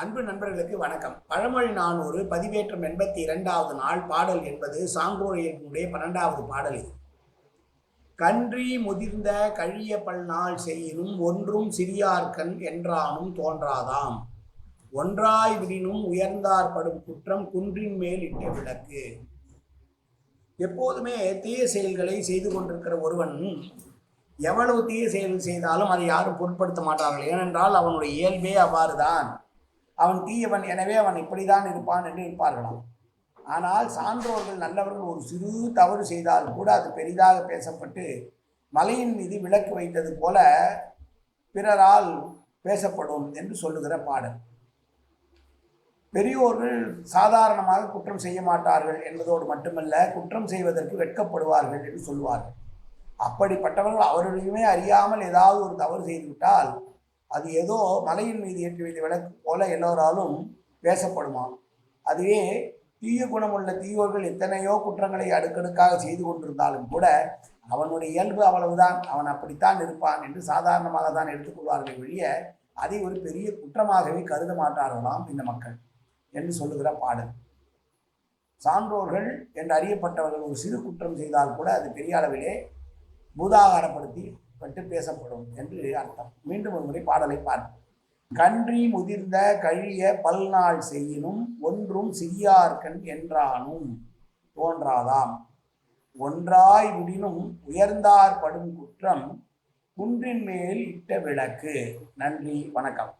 அன்பு நண்பர்களுக்கு வணக்கம். பழமொழி நானூறு பதிவேற்றம் எண்பத்தி இரண்டாவது நாள் பாடல் என்பது சான்றோரையனுடைய பன்னெண்டாவது பாடல் இது. கன்றி முதிர்ந்த கழிய பல்நாள் செய்யினும் ஒன்றும் சிறியார்கண் என்றானும் தோன்றாதாம். ஒன்றாய் விடினும் உயர்ந்தார் படும் குற்றம் குன்றின் மேல் இட்ட விளக்கு. எப்போதுமே தீய செயல்களை செய்து கொண்டிருக்கிற ஒருவன் எவ்வளவு தீய செயல் செய்தாலும் அதை யாரும் பொருட்படுத்த மாட்டார்கள். ஏனென்றால் அவனுடைய இயல்பே அவ்வாறுதான். அவன் தீயவன் எனவே அவன் இப்படிதான் இருப்பான் என்று இருப்பார்களாம் ஆனால் சான்றோர்கள் நல்லவர்கள் ஒரு சிறு தவறு செய்தால் கூட அது பெரிதாக பேசப்பட்டு மலையின் மீது விளக்கு வைத்தது போல பிறரால் பேசப்படும் என்று சொல்லுகிற பாடல். பெரியோர்கள் சாதாரணமாக குற்றம் செய்ய மாட்டார்கள் என்பதோடு மட்டுமல்ல குற்றம் செய்வதற்கு வெட்கப்படுவார்கள் என்று சொல்வார்கள். அப்படிப்பட்டவர்கள் அவர்களையுமே அறியாமல் ஏதாவது ஒரு தவறு செய்துவிட்டால் அது ஏதோ மலையின் மீது ஏற்றி வைத்த விளக்கு போல எல்லோராலும் பேசப்படுமாம் அதுவே தீய குணமுள்ள தீயோர்கள் எத்தனையோ குற்றங்களை அடுக்கடுக்காக செய்து கொண்டிருந்தாலும் கூட அவனுடைய இயல்பு அவ்வளவுதான். அவன் அப்படித்தான் இருப்பான் என்று சாதாரணமாக தான் எடுத்துக்கொள்வார்கள் வெளிய அதை ஒரு பெரிய குற்றமாகவே கருத மாட்டார்களாம் இந்த மக்கள் என்று சொல்லுகிற பாடல். சான்றோர்கள் என்று அறியப்பட்டவர்கள் ஒரு சிறு குற்றம் செய்தால் கூட அது பெரிய அளவிலே பூதாகாரப்படுத்தி பட்டு பேசப்படும் என்று அர்த்தம். மீண்டும் ஒரு முறை பாடலை பார்ப்போம் கன்றி முதிர்ந்த கழிய பல்நாள் செய்யினும் ஒன்றும் சிறியார்கண் என்றானும் தோன்றாதாம். ஒன்றாய் முடினும் உயர்ந்தார் படும் குற்றம் குன்றின் மேல் இட்ட விளக்கு. நன்றி வணக்கம்.